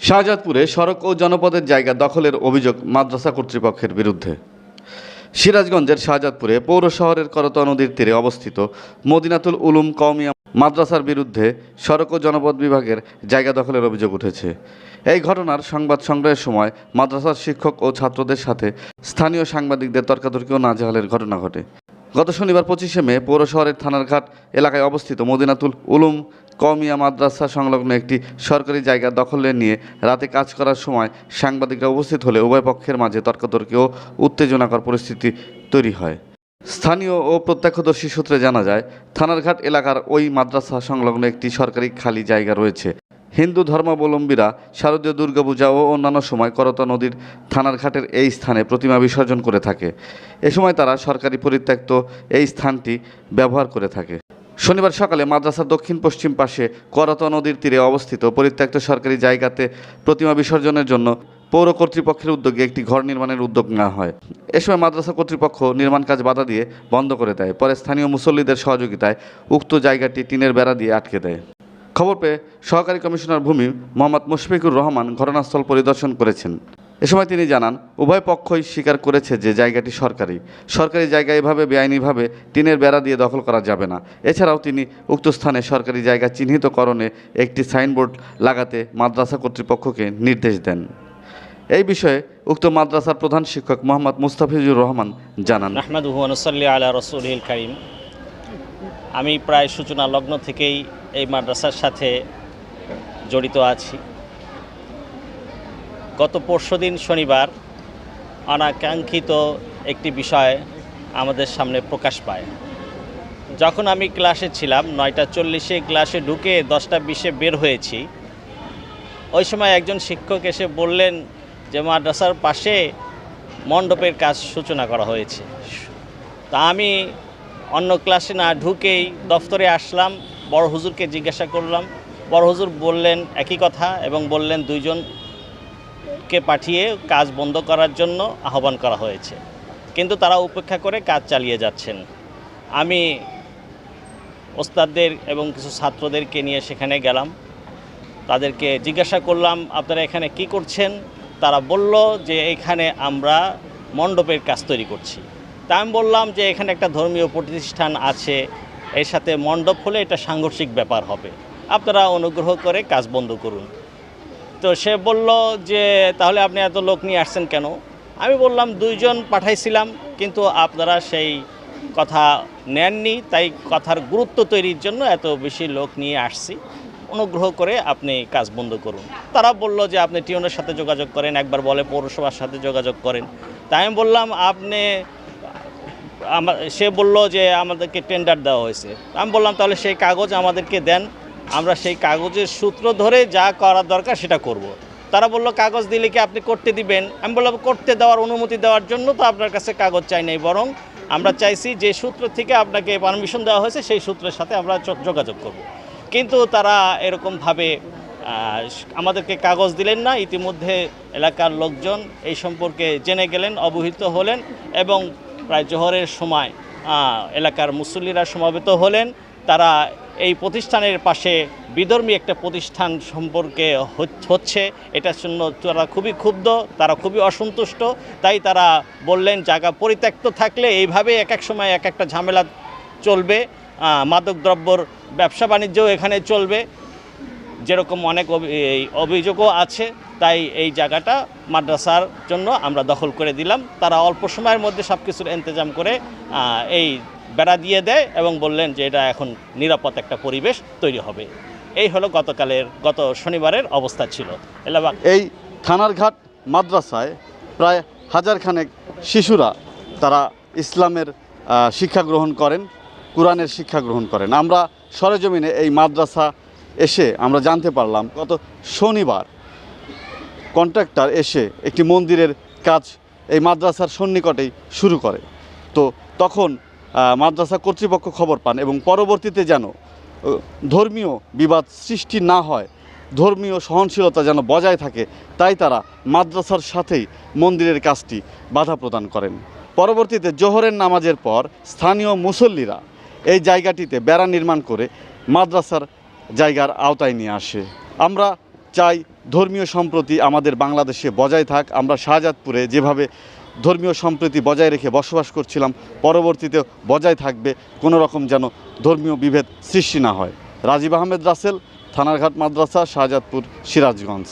শাহজাদপুরে সড়ক ও জনপদের জায়গা দখলের অভিযোগ মাদ্রাসা কর্তৃপক্ষের বিরুদ্ধে। সিরাজগঞ্জের শাহজাদপুরে পৌর শহরের করতোয়া নদীর তীরে অবস্থিত মদিনাতুল উলুম কওমিয়া মাদ্রাসার বিরুদ্ধে সড়ক ও জনপদ বিভাগের জায়গা দখলের অভিযোগ উঠেছে। এই ঘটনার সংবাদ সংগ্রহের সময় মাদ্রাসার শিক্ষক ও ছাত্রদের সাথে স্থানীয় সাংবাদিকদের তর্কাতর্কি ও নাজেহালের ঘটনা ঘটে। গত শনিবার পঁচিশে মে পৌর শহরের থানারঘাট এলাকায় অবস্থিত মদিনাতুল উলুম কমিয়া মাদ্রাসা সংলগ্ন একটি সরকারি জায়গা দখলে নিয়ে রাতে কাজ করার সময় সাংবাদিকরা উপস্থিত হলে উভয় পক্ষের মাঝে তর্কাতর্কি ও উত্তেজনাকর পরিস্থিতি তৈরি হয়। স্থানীয় ও প্রত্যক্ষদর্শী সূত্রে জানা যায় থানারঘাট এলাকার ওই মাদ্রাসা সংলগ্ন একটি সরকারি খালি জায়গা রয়েছে। হিন্দু ধর্মাবলম্বীরা শারদীয় দুর্গাপূজা ও অন্যান্য সময় করতা নদীর থানার ঘাটের এই স্থানে প্রতিমা বিসর্জন করে থাকে। এ সময় তারা সরকারি পরিত্যক্ত এই স্থানটি ব্যবহার করে থাকে। শনিবার সকালে মাদ্রাসার দক্ষিণ পশ্চিম পাশে করতা নদীর তীরে অবস্থিত পরিত্যক্ত সরকারি জায়গাতে প্রতিমা বিসর্জনের জন্য পৌর কর্তৃপক্ষের উদ্যোগে একটি ঘর নির্মাণের উদ্যোগ নেওয়া হয়। এ সময় মাদ্রাসা কর্তৃপক্ষ নির্মাণ কাজ বাধা দিয়ে বন্ধ করে দেয়। পরে স্থানীয় মুসল্লিদের সহযোগিতায় উক্ত জায়গাটি টিনের বেড়া দিয়ে আটকে দেয়। খবর পেয়ে সহকারী কমিশনার ভূমি মোহাম্মদ মুশফিকুর রহমান ঘটনাস্থল পরিদর্শন করেছেন। এ সময় তিনি জানান, উভয় পক্ষই স্বীকার করেছে যে জায়গাটি সরকারি। সরকারি জায়গা এভাবে বেআইনিভাবে টিনের বেড়া দিয়ে দখল করা যাবে না। এছাড়াও তিনি উক্ত স্থানে সরকারি জায়গা চিহ্নিতকরণে একটি সাইনবোর্ড লাগাতে মাদ্রাসা কর্তৃপক্ষকে নির্দেশ দেন। এই বিষয়ে উক্ত মাদ্রাসার প্রধান শিক্ষক মোহাম্মদ মুস্তাফিজুর রহমান জানান। আলা আমি প্রায় সূচনা লগ্ন থেকেই এই মাদ্রাসার সাথে জড়িত আছি। গত পরশুদিন শনিবার অনাকাঙ্ক্ষিত একটি বিষয় আমাদের সামনে প্রকাশ পায়। যখন আমি ক্লাসে ছিলাম, নয়টা চল্লিশে ক্লাসে ঢুকে দশটা বিশে বের হয়েছি, ওই সময় একজন শিক্ষক এসে বললেন যে, মাদ্রাসার পাশে মণ্ডপের কাজ সূচনা করা হয়েছে। তা আমি অন্য ক্লাসে না ঢুকেই দফতরে আসলাম, বড় হুজুরকে জিজ্ঞাসা করলাম। বড় হুজুর বললেন একই কথা এবং বললেন দুইজনকে পাঠিয়ে কাজ বন্ধ করার জন্য আহ্বান করা হয়েছে। কিন্তু তারা উপেক্ষা করে কাজ চালিয়ে যাচ্ছেন। আমি ওস্তাদদের এবং কিছু ছাত্রদেরকে নিয়ে সেখানে গেলাম। তাদেরকে জিজ্ঞাসা করলাম, আপনারা এখানে কি করছেন? তারা বলল যে, এখানে আমরা মণ্ডপের কাজ তৈরি করছি। তা আমি বললাম যে এখানে একটা ধর্মীয় প্রতিষ্ঠান আছে, এর সাথে মণ্ডপ হলে এটা সাংঘর্ষিক ব্যাপার হবে। আপনারা অনুগ্রহ করে কাজ বন্ধ করুন। তো সে বলল যে, তাহলে আপনি এত লোক নিয়ে আসছেন কেন? আমি বললাম, দুইজন পাঠাইছিলাম, কিন্তু আপনারা সেই কথা নেননি, তাই কথার গুরুত্ব তৈরির জন্য এত বেশি লোক নিয়ে আসছি। অনুগ্রহ করে আপনি কাজ বন্ধ করুন। তারা বলল যে, আপনি টিউনের সাথে যোগাযোগ করেন, একবার বলে পৌরসভার সাথে যোগাযোগ করেন। তাই আমি বললাম, আপনি আমার সে বলল যে আমাদেরকে টেন্ডার দেওয়া হয়েছে আমি বললাম, তাহলে সেই কাগজ আমাদেরকে দেন আমরা সেই কাগজের সূত্র ধরে যা করার দরকার সেটা করব। তারা বলল, কাগজ দিলে কি আপনি করতে দিবেন আমি বললাম, করতে দেওয়ার অনুমতি দেওয়ার জন্য তো আপনার কাছে কাগজ চাই নাই, বরং আমরা চাইছি যে সূত্র থেকে আপনাকে পারমিশন দেওয়া হয়েছে, সেই সূত্রের সাথে আমরা যোগাযোগ করব। কিন্তু তারা এরকমভাবে আমাদেরকে কাগজ দিলেন না ইতিমধ্যে এলাকার লোকজন এই সম্পর্কে জেনে গেলেন, অবহিত হলেন এবং প্রায় জোহরের সময় এলাকার মুসল্লিরা সমাবেত হলেন। তারা এই প্রতিষ্ঠানের পাশে বিধর্মী একটা প্রতিষ্ঠান সম্পর্কে হচ- হচ্ছে। এটার জন্য তারা খুবই ক্ষুব্ধ, তারা খুবই অসন্তুষ্ট। তাই তারা বললেন, জায়গা পরিত্যক্ত থাকলে এইভাবে এক এক সময় এক একটা ঝামেলা চলবে। মাদকদ্রব্যর ব্যবসা বাণিজ্যও এখানে চলবে। যেরকম অনেক অভিযোগও আছে, তাই এই জায়গাটা মাদ্রাসার জন্য আমরা দখল করে দিলাম। তারা অল্প সময়ের মধ্যে সব কিছুর ইন্তজাম করে এই বেড়া দিয়ে দেয় এবং বললেন যে এটা এখন নিরাপদ একটা পরিবেশ তৈরি হবে। এই হলো গতকালের, গত শনিবারের অবস্থা ছিল। এলাকা এই থানারঘাট মাদ্রাসায় প্রায় হাজার খানেক শিশুরা তারা ইসলামের শিক্ষা গ্রহণ করেন, কোরআনের শিক্ষা গ্রহণ করেন। আমরা সরেজমিনে এই মাদ্রাসা এসে আমরা জানতে পারলাম, গত শনিবার কন্ট্রাক্টর এসে একটি মন্দিরের কাজ এই মাদ্রাসার সন্নিকটেই শুরু করে। তো তখন মাদ্রাসা কর্তৃপক্ষ খবর পান এবং পরবর্তীতে যেন ধর্মীয় বিবাদ সৃষ্টি না হয়, ধর্মীয় সহনশীলতা যেন বজায় থাকে, তাই তারা মাদ্রাসার সাথেই মন্দিরের কাজটি বাধা প্রদান করেন। পরবর্তীতে জোহরের নামাজের পর স্থানীয় মুসল্লিরা এই জায়গাটিতে বেড়া নির্মাণ করে মাদ্রাসার জায়গার আওতায় নিয়ে আসে। আমরা চাই ধর্মীয় সম্প্রতি আমাদের বাংলাদেশে বজায় থাক। আমরা শাহজাদপুরে যেভাবে ধর্মীয় সম্প্রীতি বজায় রেখে বসবাস করছিলাম পরবর্তীতে বজায় থাকবে কোনো রকম যেন ধর্মীয় বিভেদ সৃষ্টি না হয়। রাজীব আহমেদ রাসেল, থানারঘাট মাদ্রাসা, শাহজাদপুর, সিরাজগঞ্জ।